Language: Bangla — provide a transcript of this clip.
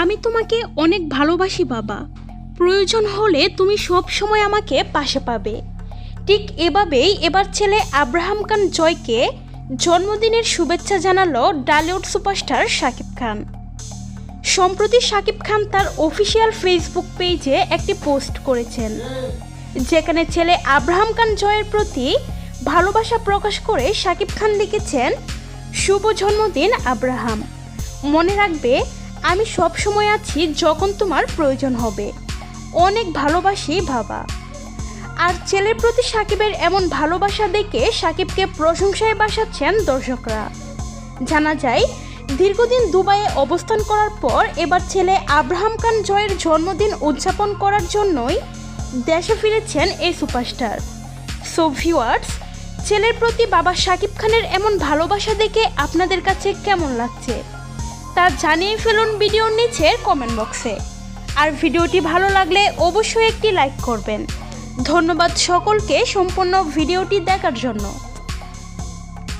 আমি তোমাকে অনেক ভালোবাসি, বাবা। প্রয়োজন হলে তুমি সব সময় আমাকে পাশে পাবে। ঠিক এভাবেই এবার ছেলে আব্রাহাম খান জয়কে জন্মদিনের শুভেচ্ছা জানালো ডালিউড সুপারস্টার শাকিব খান। সম্প্রতি শাকিব খান তার অফিসিয়াল ফেসবুক পেজে একটি পোস্ট করেছেন, যেখানে ছেলে আব্রাহাম খান জয়ের প্রতি ভালোবাসা প্রকাশ করে শাকিব খান লিখেছেন, শুভ জন্মদিন আব্রাহাম। মনে রাখবে আমি সব সময় আছি যখন তোমার প্রয়োজন হবে। অনেক ভালোবাসি বাবা। আর ছেলের প্রতি সাকিবের এমন ভালোবাসা দেখে সাকিবকে প্রশংসায় বাসাচ্ছেন দর্শকরা। জানা যায়, দীর্ঘদিন দুবাইয়ে অবস্থান করার পর এবার ছেলে আব্রাহাম খান জয়ের জন্মদিন উদযাপন করার জন্যই দেশে ফিরেছেন এই সুপারস্টার। সো ভিউয়ার্স ছেলের প্রতি বাবা সাকিব খানের এমন ভালোবাসা দেখে আপনাদের কাছে কেমন লাগছে? তা জানিয়ে ফেলুন ভিডিওর নিচের কমেন্ট বক্সে আর ভিডিওটি ভালো লাগলে অবশ্যই একটি লাইক করবেন। ধন্যবাদ সকলকে সম্পূর্ণ ভিডিওটি দেখার জন্য।